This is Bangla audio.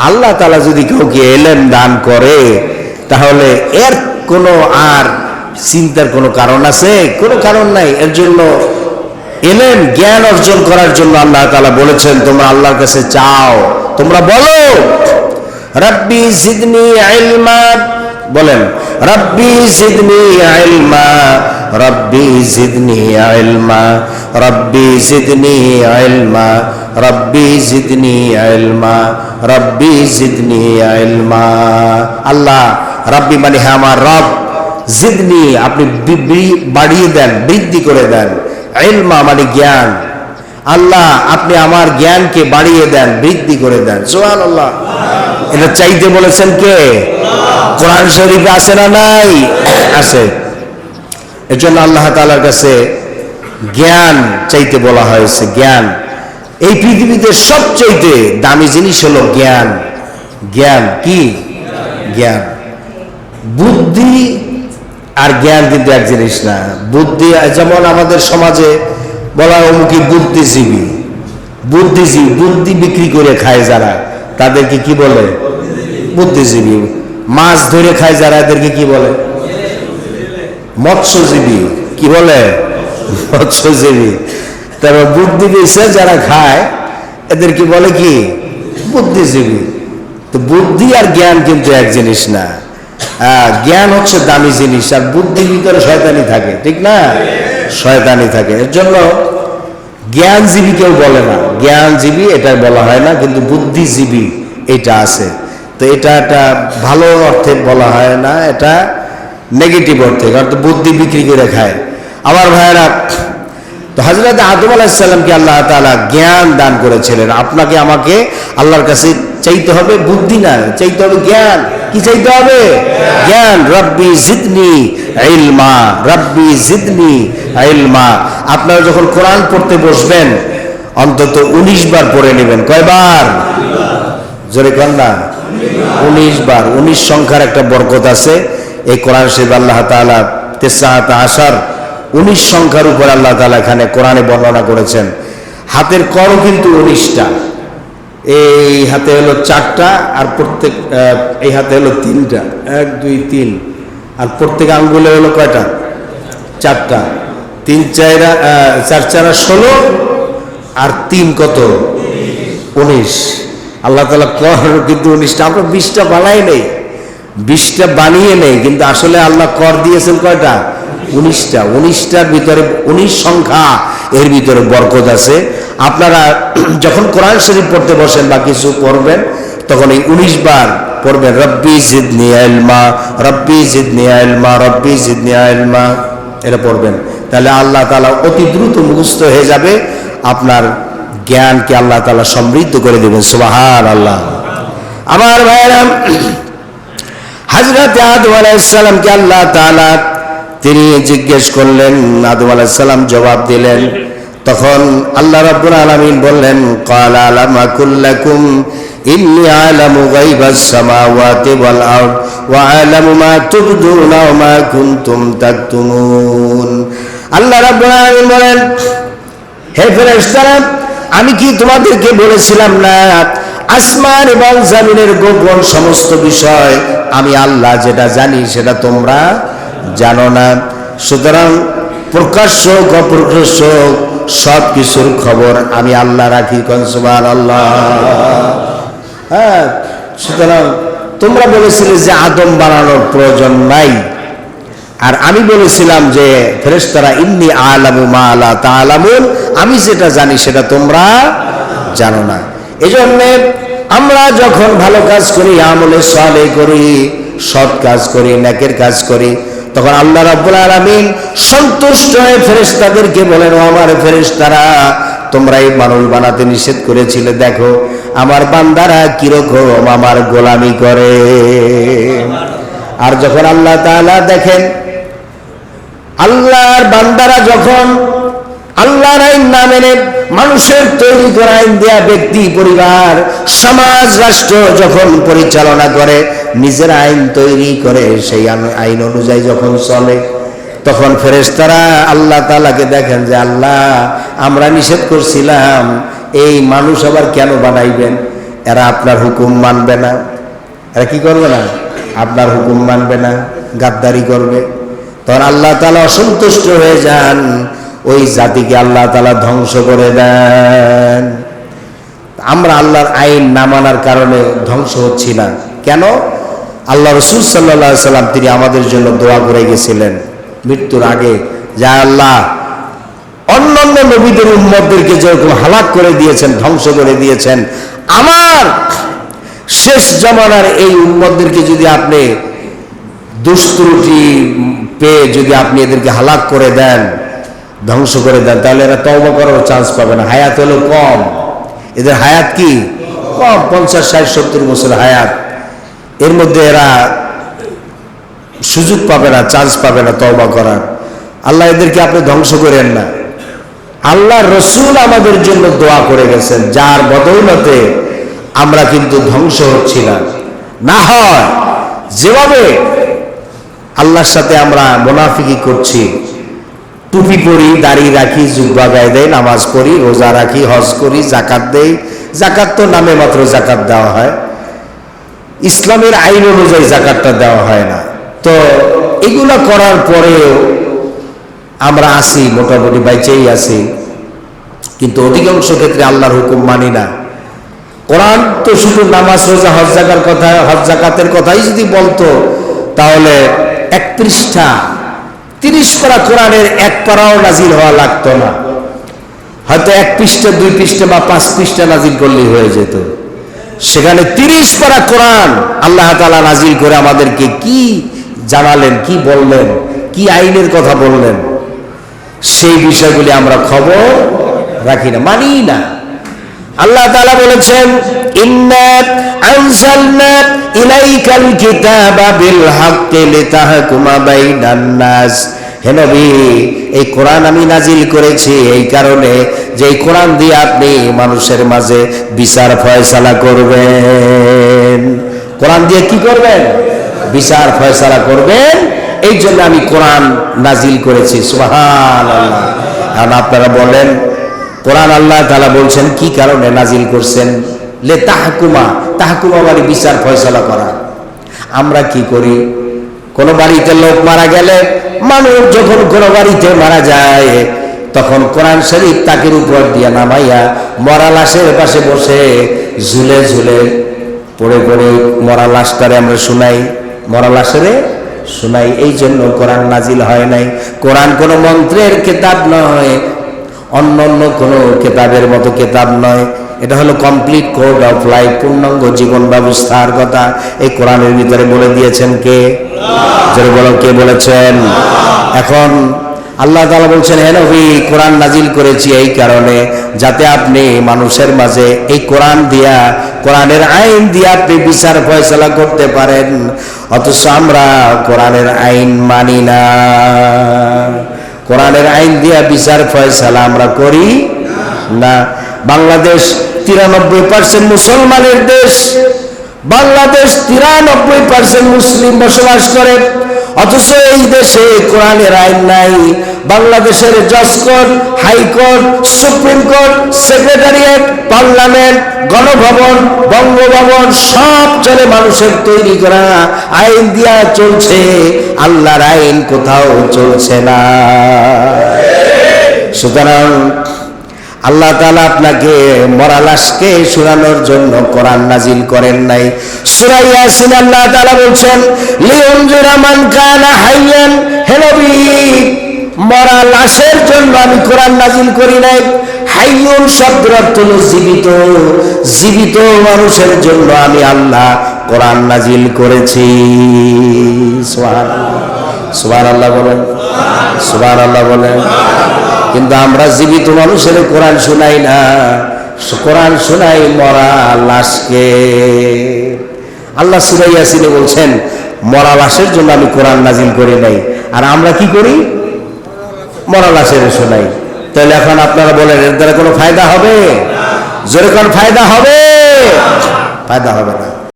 আল্লাহ তালা যদি কাউকে এলেন, দান করে, তাহলে এর কোনো আর চিন্তার কোনো কারণ আছে? কোনো কারণ নাই। এর জন্য এলেন, জ্ঞান অর্জন করার জন্য আল্লাহ তালা বলেছেন, তোমরা আল্লাহর কাছে চাও। তোমরা বলো, রব্বি জিদনি ইলমা। বলেন, রব্বি জিদনি ইলমা। রব্বি জিদনি ইলমা। রব্বি জিদনি ইলমা। রব্বি জিদনি ইলমা। রব্বি জিদনি ইলমা। আল্লাহ, রব্বি মানে হ্যাঁ আমার রব, জিদনি আপনি বাড়িয়ে দেন, বৃদ্ধি করে দেন। ইলমা মানে জ্ঞান। আল্লাহ, আপনি আমার জ্ঞানকে বাড়িয়ে দেন, বৃদ্ধি করে দেন। সোহান আল্লাহ এটা চাইতে বলেছেন কে? কোরআন শরীফে আছে না নাই? আছে। এর জন্য আল্লাহ তালার কাছে জ্ঞান চাইতে বলা হয়েছে, জ্ঞান। এই পৃথিবীতে সবচাইতে দামি জিনিস হলো জ্ঞান। জ্ঞান কি? জ্ঞান। বুদ্ধি আর জ্ঞান কিন্তু এক জিনিস না। বুদ্ধি যেমন আমাদের সমাজে বলা অমুকি বুদ্ধিজীবী। বুদ্ধিজীবী, বুদ্ধি বিক্রি করে খায় যারা। তাদেরকে কি বলে? বুদ্ধিজীবী। মাছ ধরে খায় যারা, এদেরকে কি বলে? মৎস্যজীবী। কি বলে? মৎস্যজীবী। তারপর বুদ্ধি বেছে যারা খায় এদেরকে বলে কি? বুদ্ধিজীবী। তো বুদ্ধি আর জ্ঞান কিন্তু এক জিনিস না। আহ, জ্ঞান হচ্ছে দামি জিনিস আর বুদ্ধির ভিতরে শয়তানি থাকে ঠিক না? শয়তানি থাকে। এর জন্য জ্ঞানজীবী কেউ বলে না। জ্ঞানজীবী এটা বলা হয় না কিন্তু বুদ্ধিজীবী এটা আছে। তো এটা একটা ভালো অর্থে বলা হয় না এটা নেগেটিভ অর্থে তো বুদ্ধি বিক্রি করে খায়। আমার ভাইয়েরা তো হজরত আদম আলাহিসাল্লামকে আল্লাহ তালা জ্ঞান দান করেছিলেন। আপনাকে আমাকে আল্লাহর কাছে চাইতে হবে বুদ্ধি না, চাইতে হবে জ্ঞান। কি চাইতে হবে? জ্ঞান। রব্বি জিদনি ইলমা, রব্বি জিদনি ইলমা। আপনারা যখন কোরআন পড়তে বসবেন, অন্তত উনিশ বার পড়ে নেবেন। কয়বার? জোরে কন না। উনিশ বার। উনিশ সংখ্যার একটা বরকত আছে। এই কোরআন শরীফ আল্লাহ তাআলা তেসাত আসার উনিশ সংখ্যার উপর আল্লাহ তালা এখানে কোরআনে বর্ণনা করেছেন। হাতের করও কিন্তু উনিশটা। এই হাতে হলো চারটা আর প্রত্যেক এই হাতে হলো তিনটা। এক দুই তিন। আর প্রত্যেক আঙ্গুলে হলো কয়টা? চারটা। তিন আহ, চার চারা ষোলো আর তিন কত? উনিশ। আল্লাহ তালা কর কিন্তু উনিশটা আমরা বিশটা বানাই নেই। বিশটা বানিয়ে নেই কিন্তু আসলে আল্লাহ কর দিয়েছেন কয়টা? উনিশটা, উনিশটার ভিতরে উনিশ সংখ্যা, এর ভিতরে বরকত আছে। আপনারা যখন কোরআন শরীফ পড়তে বসেন বা কিছু পড়বেন, তখন এই উনিশ বার পড়বেন, রব্বি জিদনি ইলমা রব্বি জিদনি ইলমা রব্বি জিদনি ইলমা এটা পড়বেন। তাহলে আল্লাহ তালা অতি দ্রুত মুখস্থ হয়ে যাবে, আপনার জ্ঞানকে আল্লাহ তালা সমৃদ্ধ করে দেবেন। সুবহান আল্লাহ আমার ভাইয়েরা হজরত আদম আলাইসালামকে আল্লাহ তাআলা তিনি জিজ্ঞেস করলেন, আদম আলাইসাল্লাম জবাব দিলেন। তখন আল্লাহ রাব্বুল আলমিন বললেন, কাল আলামা ওয়া মা কুনতুম আল্লাহ বলেন, হে আমি কি তোমাদেরকে বলেছিলাম না, আসমান এবং জামিনের গোপন সমস্ত বিষয় আমি আল্লাহ যেটা জানি সেটা তোমরা জানো না? সুতরাং প্রকাশ্য অপ্রকাশ্য হোক সব কিছুর খবর আমি আল্লাহ রাখি কনসুবান আল্লাহ হ্যাঁ সুতরাং তোমরা বলেছিলে যে আদম বানানোর প্রয়োজন নাই। আর আমি বলেছিলাম যে, ফেরেশতারা, ইন্নি আলামু মা আলা তাআলামুন। আমি যেটা জানি সেটা তোমরা জানো না। এজন্য আমরা যখন ভালো কাজ করি, আমলে সালে করি, সৎ কাজ করি, নেকের কাজ করি তখন আল্লাহ রাব্বুল আলামিন সন্তুষ্ট হয়ে ফেরেশতাদেরকে বলেন, ও আমার ফেরেশতারা, তোমরা এই মানুষ বানাতে নিষেধ করেছিলে। দেখো, আমার বান্দারা কীরকম আমার গোলামি করে। আর যখন আল্লাহ তাআলা দেখেন, আল্লাহর বান্দারা যখন আল্লাহর আইন না মেনে মানুষের তৈরি করা আইন দেয়া ব্যক্তি, পরিবার, সমাজ, রাষ্ট্র যখন পরিচালনা করে নিজের আইন তৈরি করে, সেই আইন- অনুযায়ী যখন চলে, তখন ফেরেশতারা আল্লাহ তালাকে দেখেন যে, আল্লাহ, আমরা নিষেধ করছিলাম, এই মানুষ আবার কেন বানাইবেন? এরা আপনার হুকুম মানবে না। এরা কি করবে না? আপনার হুকুম মানবে না, গাদ্দারি করবে। তখন আল্লাহ তালা অসন্তুষ্ট হয়ে যান, ওই জাতিকে আল্লাহ তালা ধ্বংস করে দেন। আমরা আল্লাহর আইন না মানার কারণে ধ্বংস হচ্ছি না। কেন? আল্লাহ রসুল সাল্লা সাল্লাম তিনি আমাদের জন্য দোয়া করে গেছিলেন মৃত্যুর আগে। যা আল্লাহ অন্যান্য নবীদের উম্মতদেরকে যেরকম হালাক করে দিয়েছেন, ধ্বংস করে দিয়েছেন, আমার শেষ জমানার এই উম্মতদেরকে যদি আপনি দুষ্ত্রুটি পেয়ে যদি আপনি এদেরকে হালাক করে দেন, ধ্বংস করে দেন, তাহলে এরা তওবা করার চান্স পাবে না। হায়াত হলো কম। এদের হায়াত কি? কম। পঞ্চাশ, ষাট, সত্তর বছর হায়াত। এর মধ্যে এরা সুযোগ পাবে না চান্স পাবে না তওবা করার। আল্লাহ এদেরকে আপনি ধ্বংস করেন না। আল্লাহ রসুল আমাদের জন্য দোয়া করে গেছেন, যার বদৌলতে আমরা কিন্তু ধ্বংস হচ্ছি না। না হয় যেভাবে আল্লাহর সাথে আমরা মোনাফিকি করছি, টুপি পরি, দাড়ি রাখি, জুব্বা গায়ে দেয় নামাজ পড়ি, রোজা রাখি, হজ করি, জাকাত দেই। জাকাত তো নামে মাত্র জাকাত দেওয়া হয়। ইসলামের আইন অনুযায়ী জাকাতটা দেওয়া হয় না। তো এগুলো করার পরেও আমরা আসি মোটামুটি বাইচেই আছি। কিন্তু অধিকাংশ ক্ষেত্রে আল্লাহর হুকুম মানি না। কোরআন তো শুধু নামাজ, রোজা, হজ, জাকার কথা, হজ, জাকাতের কথাই যদি বলতো, তাহলে এক পৃষ্ঠা তিরিশ পারা কোরআনের এক পারাও নাজিল হওয়া লাগতো না। হয়তো এক পৃষ্ঠা, দুই পৃষ্ঠা বা পাঁচ পৃষ্ঠা নাজিল করলেই হয়ে যেত। সেখানে তিরিশ পারা কোরআন আল্লাহ তালা নাজিল করে আমাদেরকে কি জানালেন, কি বললেন, কি আইনের কথা বললেন, সেই বিষয়গুলি আমরা খবর রাখি না, মানি না। আল্লাহ তালা বলেছেন, ইন্না আনজালনা ইলাইকাল কিতাবা বিল হাক্কি লিতাহকুমা বাইনান নাস। হে নবী, এই কোরআন আমি নাজিল করেছি এই কারণে যে কোরআন দিয়ে আপনি মানুষের মাঝে বিচার ফয়সালা করবেন। কোরআন দিয়ে কি করবেন? বিচার ফয়সালা করবেন। এই জন্য আমি কোরআন নাজিল করেছি আল্লাহ এখন আপনারা বলেন, কোরআন আল্লাহ তালা বলছেন, কি কারণে নাজিল করছেন? লে তাহকুমা তাহকুমা মানে বিচার ফয়সলা করা। আমরা কি করি? কোন বাড়িতে লোক মারা গেলে, মানুষ যখন কোনো বাড়িতে মারা যায় তখন কোরআন শরীফ তাকের উপর দিয়া নামাইয়া মরা লাশের পাশে বসে ঝুলে ঝুলে পড়ে পড়ে মরা লাশটারে আমরা শুনাই, মরা লাশেরে শুনাই। এই জন্য কোরআন নাজিল হয় নাই। কোরআন কোনো মন্ত্রের কেতাব নয়, অন্য অন্য কোনো কেতাবের মতো কেতাব নয়। এটা হলো কমপ্লিট কোড অফ লাইফ পূর্ণাঙ্গ জীবন ব্যবস্থার কথা। এই কোরআনের ভিতরে বলে দিয়েছেন কে? বলো, কে বলেছেন? এখন আল্লাহ তালা বলছেন, হে নবী, কোরআন নাজিল করেছি এই কারণে যাতে আপনি মানুষের মাঝে এই কোরআন দিয়া, কোরআনের আইন দিয়ে আপনি বিচার ফয়সলা করতে পারেন। অথচ আমরা কোরআনের আইন মানি না। কোরআনের আইন দিয়া বিচার ফয়সালা আমরা করি না। বাংলাদেশ তিরানব্বই পার্সেন্ট মুসলমানের দেশ। বাংলাদেশ তিরানব্বই পার্সেন্ট মুসলিম বসবাস করে। অথচ এই দেশে কোরআনের আইন নাই। বাংলাদেশের জজ court high court supreme court, secretariat, parliament, Ganabhaban, Bangabhaban, সব চলে মানুষের তৈরি করা। আইন দিয়া চলছে, আল্লাহর আইন কোথাও চলছে না। সুতরাং আল্লাহ তালা আপনাকে মরা লাশকে শোনানোর জন্য কোরআন নাজিল করেন নাই। সুরাই ইয়াসিন আল্লাহ তালা বলছেন, লিউনজিরা মান কানা হাইয়ান হে নবী মরা লাশের জন্য আমি কোরআন নাজিল করি নাই। হাইয়ুন শব্দের অর্থ হলো জীবিত। জীবিত মানুষের জন্য আমি আল্লাহ কোরআন নাজিল করেছি। সুবহানাল্লাহ। সুবহানাল্লাহ বলেন। সুবহানাল্লাহ বলেন। কিন্তু আমরা জীবিত মানুষের কোরআন শোনাই না। কোরআন শোনাই মরা লাশকে। আল্লাহ সুরাই ইয়াসিনে বলছেন, মরা লাশের জন্য আমি কোরআন নাজিল করি নাই। আর আমরা কি করি? মরা লাশের শোনাই। তাহলে এখন আপনারা বলেন, এর দ্বারা কোনো ফায়দা হবে? জোরে কোন ফায়দা হবে? ফায়দা হবে না।